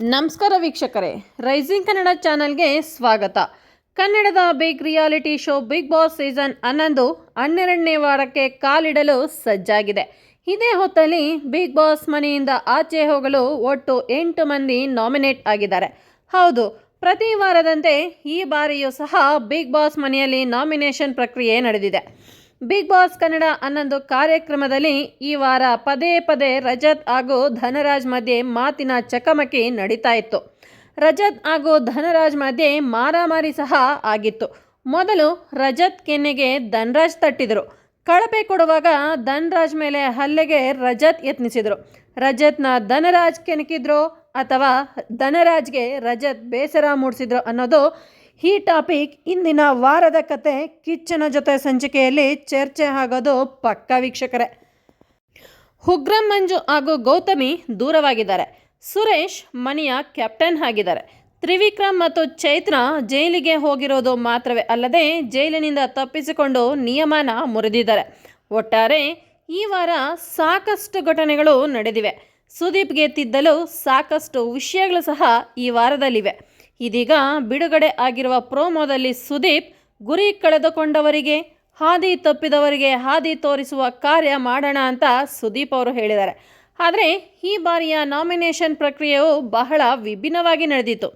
ನಮಸ್ಕಾರ ವೀಕ್ಷಕರೇ. ರೈಸಿಂಗ್ ಕನ್ನಡ ಚಾನೆಲ್ಗೆ ಸ್ವಾಗತ. ಕನ್ನಡದ big reality show big boss season ಹನ್ನೊಂದು ಹನ್ನೆರಡನೇ ವಾರಕ್ಕೆ ಕಾಲಿಡಲು ಸಜ್ಜಾಗಿದೆ. ಇದೇ ಹೊತ್ತಲ್ಲಿ ಬಿಗ್ ಬಾಸ್ ಮನೆಯಿಂದ ಆಚೆ ಹೋಗಲು ಒಟ್ಟು ಎಂಟು ಮಂದಿ ನಾಮಿನೇಟ್ ಆಗಿದ್ದಾರೆ. ಹೌದು, ಪ್ರತಿ ವಾರದಂತೆ ಈ ಬಾರಿಯೂ ಸಹ ಬಿಗ್ ಬಾಸ್ ಮನೆಯಲ್ಲಿ ನಾಮಿನೇಷನ್ ಪ್ರಕ್ರಿಯೆ ನಡೆದಿದೆ. ಬಿಗ್ ಬಾಸ್ ಕನ್ನಡ ಹನ್ನೊಂದು ಕಾರ್ಯಕ್ರಮದಲ್ಲಿ ಈ ವಾರ ಪದೇ ಪದೇ ರಜತ್ ಹಾಗೂ ಧನರಾಜ್ ಮಧ್ಯೆ ಮಾತಿನ ಚಕಮಕಿ ನಡೀತಾ ಇತ್ತು. ರಜತ್ ಹಾಗೂ ಧನರಾಜ್ ಮಧ್ಯೆ ಮಾರಾಮಾರಿ ಸಹ ಆಗಿತ್ತು. ಮೊದಲು ರಜತ್ ಕೆನ್ನೆಗೆ ಧನರಾಜ್ ತಟ್ಟಿದರು. ಕಳಪೆ ಕೊಡುವಾಗ ಧನರಾಜ್ ಮೇಲೆ ಹಲ್ಲೆಗೆ ರಜತ್ ಯತ್ನಿಸಿದರು. ರಜತ್ನ ಧನರಾಜ್ ಕೆಣಕಿದ್ರೋ ಅಥವಾ ಧನರಾಜ್ಗೆ ರಜತ್ ಬೇಸರ ಮೂಡಿಸಿದ್ರು ಅನ್ನೋದು ಈ ಟಾಪಿಕ್ ಇಂದಿನ ವಾರದ ಕತೆ ಕಿಚ್ಚನ ಜೊತೆ ಸಂಚಿಕೆಯಲ್ಲಿ ಚರ್ಚೆ ಆಗೋದು ಪಕ್ಕ ವೀಕ್ಷಕರೇ. ಉಗ್ರಂ ಮಂಜು ಹಾಗೂ ಗೌತಮಿ ದೂರವಾಗಿದ್ದಾರೆ. ಸುರೇಶ್ ಮನೆಯ ಕ್ಯಾಪ್ಟನ್ ಆಗಿದ್ದಾರೆ. ತ್ರಿವಿಕ್ರಮ್ ಮತ್ತು ಚೈತ್ರ ಜೈಲಿಗೆ ಹೋಗಿರೋದು ಮಾತ್ರವೇ ಅಲ್ಲದೆ ಜೈಲಿನಿಂದ ತಪ್ಪಿಸಿಕೊಂಡು ನಿಯಮನ ಮುರಿದಿದ್ದಾರೆ. ಒಟ್ಟಾರೆ ಈ ವಾರ ಸಾಕಷ್ಟು ಘಟನೆಗಳು ನಡೆದಿವೆ. ಸುದೀಪ್ಗೆ ತಿದ್ದಲು ಸಾಕಷ್ಟು ವಿಷಯಗಳು ಸಹ ಈ ವಾರದಲ್ಲಿವೆ. ಇದೀಗ ಬಿಡುಗಡೆ ಆಗಿರುವ ಪ್ರೋಮೋದಲ್ಲಿ ಸುದೀಪ್ ಗುರಿ ಕಳೆದುಕೊಂಡವರಿಗೆ, ಹಾದಿ ತಪ್ಪಿದವರಿಗೆ ಹಾದಿ ತೋರಿಸುವ ಕಾರ್ಯ ಮಾಡೋಣ ಅಂತ ಸುದೀಪ್ ಅವರು ಹೇಳಿದ್ದಾರೆ. ಆದರೆ ಈ ಬಾರಿಯ ನಾಮಿನೇಷನ್ ಪ್ರಕ್ರಿಯೆಯು ಬಹಳ ವಿಭಿನ್ನವಾಗಿ ನಡೆದಿತ್ತು.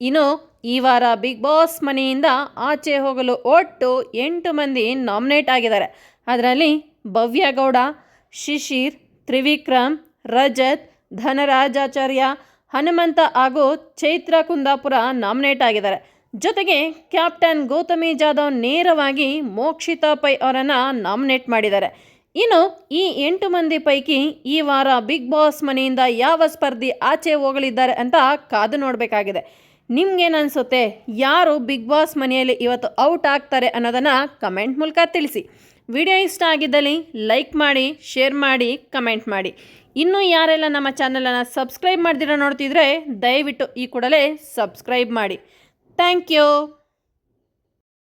ಇನ್ನು ಈ ವಾರ ಬಿಗ್ ಬಾಸ್ ಮನೆಯಿಂದ ಆಚೆ ಹೋಗಲು ಒಟ್ಟು ಎಂಟು ಮಂದಿ ನಾಮಿನೇಟ್ ಆಗಿದ್ದಾರೆ. ಅದರಲ್ಲಿ ಭವ್ಯಗೌಡ ಶಿಶಿರ್, ತ್ರಿವಿಕ್ರಮ್, ರಜತ್, ಧನರಾಜಾಚಾರ್ಯ ಹನುಮಂತ ಹಾಗೂ ಚೈತ್ರ ಕುಂದಾಪುರ ನಾಮಿನೇಟ್ ಆಗಿದ್ದಾರೆ. ಜೊತೆಗೆ ಕ್ಯಾಪ್ಟನ್ ಗೌತಮಿ ಜಾಧವ್ ನೇರವಾಗಿ ಮೋಕ್ಷಿತಾ ಪೈ ಅವರನ್ನು ನಾಮಿನೇಟ್ ಮಾಡಿದ್ದಾರೆ. ಇನ್ನು ಈ ಎಂಟು ಮಂದಿ ಪೈಕಿ ಈ ವಾರ ಬಿಗ್ ಬಾಸ್ ಮನೆಯಿಂದ ಯಾವ ಸ್ಪರ್ಧಿ ಆಚೆ ಹೋಗಲಿದ್ದಾರೆ ಅಂತ ಕಾದು ನೋಡಬೇಕಾಗಿದೆ. ನಿಮ್ಗೇನು ಅನಿಸುತ್ತೆ ಯಾರು ಬಿಗ್ ಬಾಸ್ ಮನೆಯಲ್ಲಿ ಇವತ್ತು ಔಟ್ ಆಗ್ತಾರೆ ಅನ್ನೋದನ್ನು ಕಮೆಂಟ್ ಮೂಲಕ ತಿಳಿಸಿ. ವಿಡಿಯೋ ಇಷ್ಟ ಆಗಿದ್ದಲ್ಲಿ ಲೈಕ್ ಮಾಡಿ, ಶೇರ್ ಮಾಡಿ, ಕಮೆಂಟ್ ಮಾಡಿ. ಇನ್ನೂ ಯಾರೆಲ್ಲ ನಮ್ಮ ಚಾನಲನ್ನು ಸಬ್ಸ್ಕ್ರೈಬ್ ಮಾಡ್ದಿರೋ ನೋಡ್ತಿದ್ರೆ ದಯವಿಟ್ಟು ಈ ಕೂಡಲೇ ಸಬ್ಸ್ಕ್ರೈಬ್ ಮಾಡಿ. Thank you!